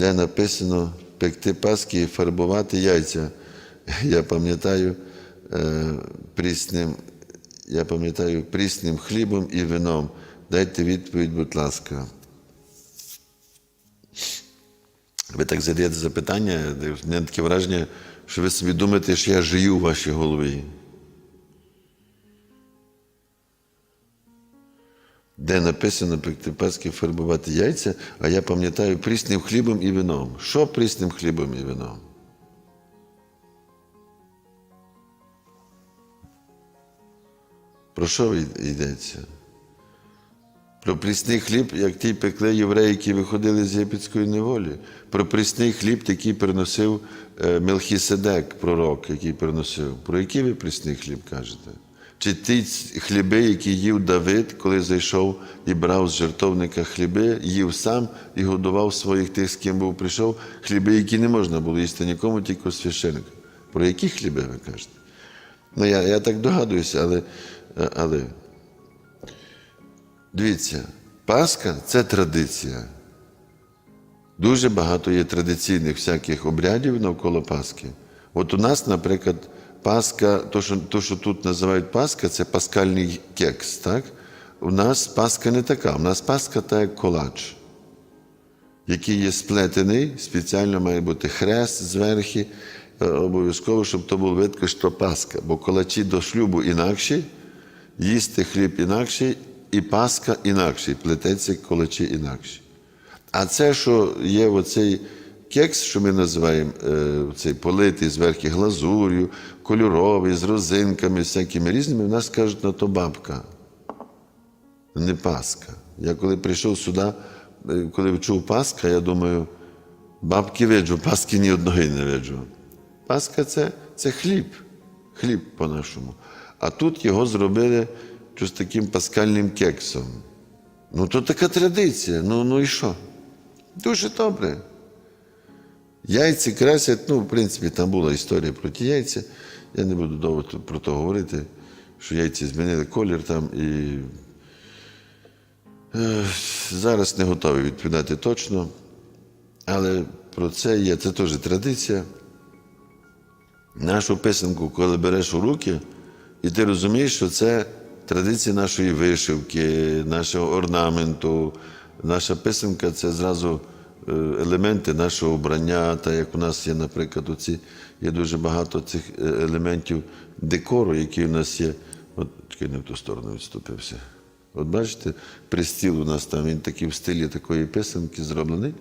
де написано пекти паски і фарбувати яйця. Я пам'ятаю е, прісним, я пам'ятаю прісним хлібом і вином. Дайте відповідь, будь ласка. Ви так задаєте запитання, в мене таке враження, що ви собі думаєте, що я жию у вашій голові. Де написано пекти паски, фарбувати яйця, а я пам'ятаю прісним хлібом і вином. Що прісним хлібом і вином? Про що йдеться? Про прісний хліб, як ті пекли євреї, які виходили з єгипетської неволі. Про прісний хліб, який приносив е, Мелхіседек, пророк, який приносив. Про який ви прісний хліб кажете? Чи ті хліби, які їв Давид, коли зайшов і брав з жертовника хліби, їв сам і годував своїх тих, з ким був прийшов, хліби, які не можна було їсти нікому, тільки священнику. Про які хліби ви кажете? Ну, я, я так догадуюся, але, але Дивіться, Пасха це традиція. Дуже багато є традиційних всяких обрядів навколо Пасхи. От у нас, наприклад, Пасха, то, що, то, що тут називають Пасха, це паскальний кекс. так? У нас Пасха не така. У нас Пасха та як колач, який є сплетений, спеціально має бути хрест зверху, е, обов'язково, щоб то був видко, що Пасха. Бо колачі до шлюбу інакші, їсти хліб інакший, і Пасха інакший, плететься колачі інакші. А це, що є оцей кекс, що ми називаємо е, цей политий зверху глазур'ю, кольоровий, з розинками, всякими різними, в нас кажуть на то бабка. Не Пасха. Я коли прийшов сюди, е, коли чув Пасха, я думаю, бабки виджу, Пасхи ні одної не виджу. Пасха це, це хліб, хліб по-нашому. А тут його зробили щось таким паскальним кексом. Ну, то така традиція. Ну, ну і що? Дуже добре. Яйці красять, ну, в принципі, там була історія про ті яйця. Я не буду довго про то говорити, що яйці змінили колір там і е, зараз не готовий відповідати точно. Але про це є, це теж традиція. Нашу писанку, коли береш у руки, і ти розумієш, що це традиція нашої вишивки, нашого орнаменту. Наша писанка це зразу елементи нашого обрання, та як у нас є, наприклад, оці, є дуже багато цих е, елементів декору, які у нас є. От чекай, не в ту сторону відступився. От бачите, пристіл у нас там, він такий в стилі такої писанки зроблений,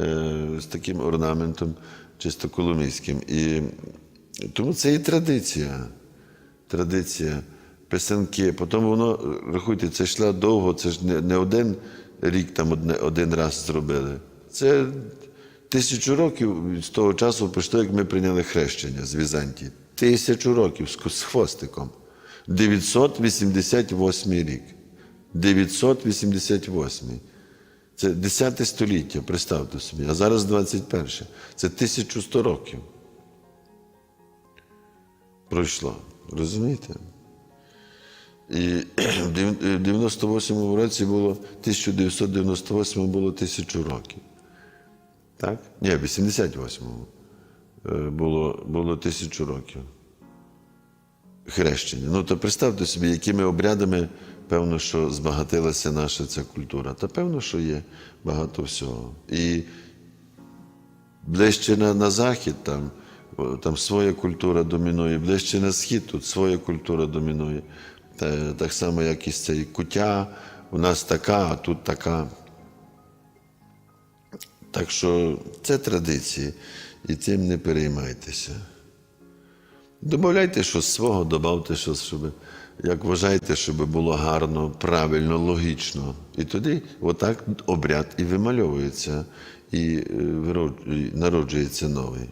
е, з таким орнаментом, чисто коломийським. І тому це і традиція. Традиція писанки. Потім воно, рахуйте, це йшло довго, це ж не, не один рік там одне, один раз зробили. Це тисячу років з того часу пройшло, як ми прийняли хрещення з Візантії. Тисячу років з, хвостиком. 988 рік. 988. Це 10 століття, представте собі, а зараз 21. Це 1100 років. Пройшло. Розумієте? І в 98 році було 1998 було тисячу років. Так? Ні, в 88-му було, було тисячу років. Хрещення. Ну, то представте собі, якими обрядами, певно, що збагатилася наша ця культура. Та певно, що є багато всього. І ближче на, на захід там, там своя культура домінує, ближче на схід тут своя культура домінує. Та, так само, як і цей куття, у нас така, а тут така. Так що це традиції, і цим не переймайтеся. Добавляйте щось свого, додавте щось, щоб, як вважаєте, щоб було гарно, правильно, логічно. І тоді отак обряд і вимальовується, і е, народжується новий.